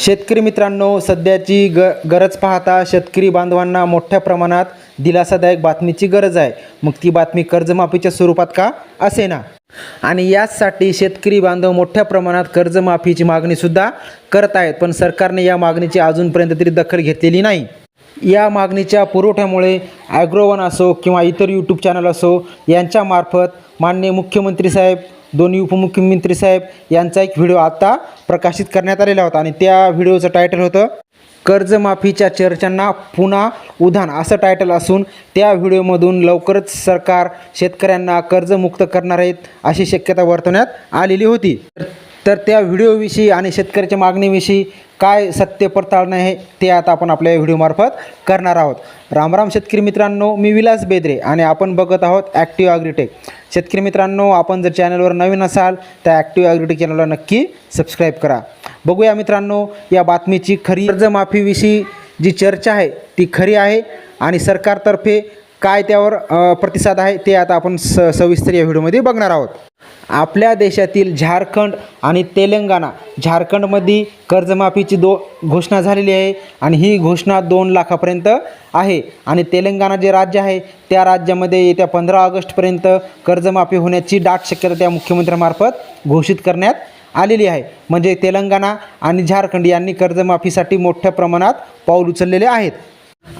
शेतकरी मित्रांनो सध्याची ग गरज पाहता शेतकरी बांधवांना मोठ्या प्रमाणात दिलासादायक बातमीची गरज आहे. मग ती बातमी कर्जमाफीच्या स्वरूपात का असे ना आणि याचसाठी शेतकरी बांधव मोठ्या प्रमाणात कर्जमाफीची मागणीसुद्धा करत आहेत पण सरकारने या मागणीची अजूनपर्यंत तरी दखल घेतलेली नाही. या मागणीच्या पुरवठ्यामुळे ॲग्रोवन असो किंवा इतर यूट्यूब चॅनल असो यांच्यामार्फत माननीय मुख्यमंत्री साहेब दोन्ही उपमुख्यमंत्री साहेब यांचा एक व्हिडिओ आता प्रकाशित करण्यात आलेला होता. आणि त्या व्हिडिओचं टायटल होतं कर्जमाफीच्या चर्चांना पुन्हा उधाण असं टायटल असून त्या व्हिडिओमधून लवकरच सरकार शेतकऱ्यांना कर्जमुक्त करणार आहेत अशी शक्यता वर्तवण्यात आलेली होती. तर त्या व्हिडिओविषयी आणि शेतकऱ्याच्या मागणीविषयी काय सत्य पडताळणं आहे ते आता आपण आपल्या व्हिडिओमार्फत करणार आहोत. रामराम शेतकरी मित्रांनो मी विलास बेद्रे आणि आपण बघत आहोत ॲक्टिव्ह ॲग्रिटेक शेतकरी मित्रांनो आपण जर चॅनलवर नवीन असाल तर ॲक्टिव्ह ॲग्रिटेक चॅनलला नक्की सबस्क्राईब करा. बघूया मित्रांनो या बातमीची खरी कर्जमाफीविषयी जी चर्चा आहे ती खरी आहे आणि सरकारतर्फे काय त्यावर प्रतिसाद आहे ते आता आपण स सविस्तर या व्हिडिओमध्ये बघणार आहोत. आपल्या देशातील झारखंड आणि तेलंगणा झारखंडमध्ये कर्जमाफीची दो घोषणा झालेली आहे आणि ही घोषणा दोन लाखापर्यंत आहे. आणि तेलंगणा जे राज्य आहे त्या राज्यामध्ये येत्या पंधरा ऑगस्टपर्यंत कर्जमाफी होण्याची दाट शक्यता त्या मुख्यमंत्र्यामार्फत घोषित करण्यात आलेली आहे. म्हणजे तेलंगणा आणि झारखंड यांनी कर्जमाफीसाठी मोठ्या प्रमाणात पाऊल उचललेले आहेत.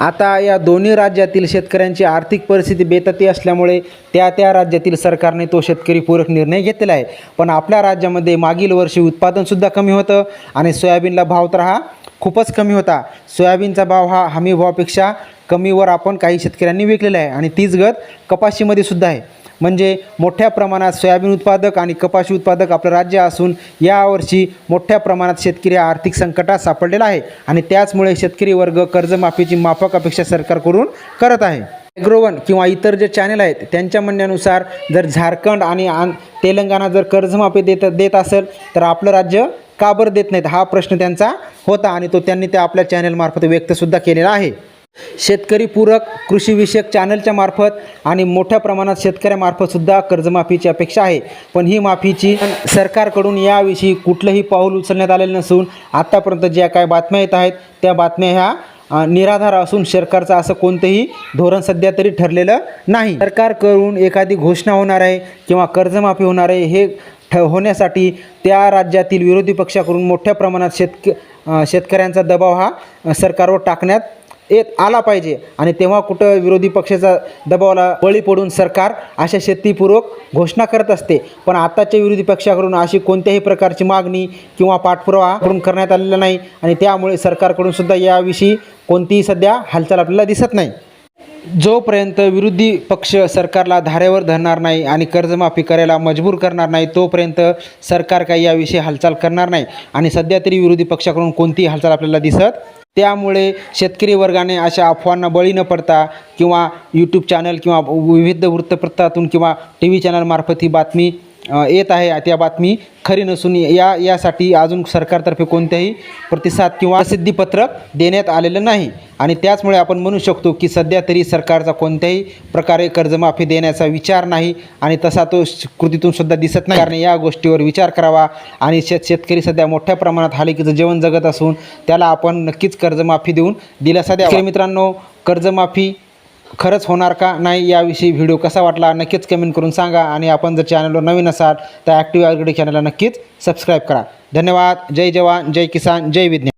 आता या दोन्ही राज्यातील शेतकऱ्यांची आर्थिक परिस्थिती बेतती असल्यामुळे त्या त्या राज्यातील सरकारने तो शेतकरी पूरक निर्णय घेतलेला आहे. पण आपल्या राज्यामध्ये मागील वर्षी उत्पादनसुद्धा कमी होतं आणि सोयाबीनला भाव तर हा खूपच कमी होता. सोयाबीनचा भाव हा हमी भावापेक्षा कमीवर आपण काही शेतकऱ्यांनी विकलेला आहे आणि तीच गत कपाशीमध्ये सुद्धा आहे. म्हणजे मोठ्या प्रमाणात सोयाबीन उत्पादक आणि कपाशी उत्पादक आपलं राज्य असून यावर्षी मोठ्या प्रमाणात शेतकरी हा आर्थिक संकटात सापडलेला आहे. आणि त्याचमुळे शेतकरी वर्ग कर्जमाफीची माफक अपेक्षा सरकारकडून करत आहे. ॲग्रोवन किंवा इतर जे चॅनल आहेत त्यांच्या म्हणण्यानुसार जर झारखंड आणि आं तेलंगणा जर कर्जमाफी देत देत असेल तर आपलं राज्य का बरं देत नाहीत? हा प्रश्न त्यांचा होता आणि तो त्यांनी त्या आपल्या चॅनलमार्फत व्यक्तसुद्धा केलेला आहे. शेतकरी पूरक कृषीविषयक चॅनलच्या मार्फत आणि मोठ्या प्रमाणात शेतकऱ्यामार्फतसुद्धा कर्जमाफीची अपेक्षा आहे. पण ही माफीची सरकारकडून याविषयी कुठलंही पाऊल उचलण्यात आलेलं नसून आत्तापर्यंत ज्या काय बातम्या येत आहेत त्या बातम्या ह्या निराधार असून सरकारचं असं कोणतंही धोरण सध्या तरी ठरलेलं नाही. सरकारकडून एखादी घोषणा होणार आहे किंवा कर्जमाफी होणार आहे हे ठ होण्यासाठी त्या राज्यातील विरोधी पक्षाकडून मोठ्या प्रमाणात शेतक शेतकऱ्यांचा दबाव हा सरकारवर टाकण्यात येत आला पाहिजे. आणि तेव्हा कुठं विरोधी पक्षाचा दबावाला बळी पडून सरकार अशा शेतीपूर्वक घोषणा करत असते. पण आताच्या विरोधी पक्षाकडून अशी कोणत्याही प्रकारची मागणी किंवा पाठपुरावा करून करण्यात आलेला नाही. आणि त्यामुळे सरकारकडून सुद्धा याविषयी कोणतीही सध्या हालचाल आपल्याला दिसत नाही. जोपर्यंत विरोधी पक्ष सरकारला धारेवर धरणार नाही आणि कर्जमाफी करायला मजबूर करणार नाही तोपर्यंत सरकार काही याविषयी हालचाल करणार नाही. आणि सध्या तरी विरोधी पक्षाकडून कोणतीही हालचाल आपल्याला दिसत त्यामुळे शेतकरी वर्गाने अशा अफवांना बळी न पडता किंवा यूट्यूब चॅनल किंवा विविध वृत्तपत्रातून किंवा टी व्ही चॅनलमार्फत ही बातमी येत आहे त्या बातमी खरी नसून या यासाठी अजून सरकारतर्फे कोणत्याही प्रतिसाद किंवा प्रसिद्धीपत्रक देण्यात आलेलं नाही. आणि त्याचमुळे आपण म्हणू शकतो की सध्या तरी सरकारचा कोणत्याही प्रकारे कर्जमाफी देण्याचा विचार नाही आणि तसा तो कृतीतून सुद्धा दिसत नाही. कारण या गोष्टीवर विचार करावा आणि शेत शेतकरी सध्या मोठ्या प्रमाणात हालिकीचं जेवण जगत असून त्याला आपण नक्कीच कर्जमाफी देऊन दिलासा द्या मित्रांनो कर्जमाफी खरंच होणार का नाही याविषयी व्हिडिओ कसा वाटला नक्कीच कमेंट करून सांगा. आणि आपण जर चॅनलवर नवीन असाल तर ॲक्टिव्ह ॲग्रिटेक चॅनलला नक्कीच सबस्क्राईब करा. धन्यवाद. जय जवान जय किसान जय विज्ञान.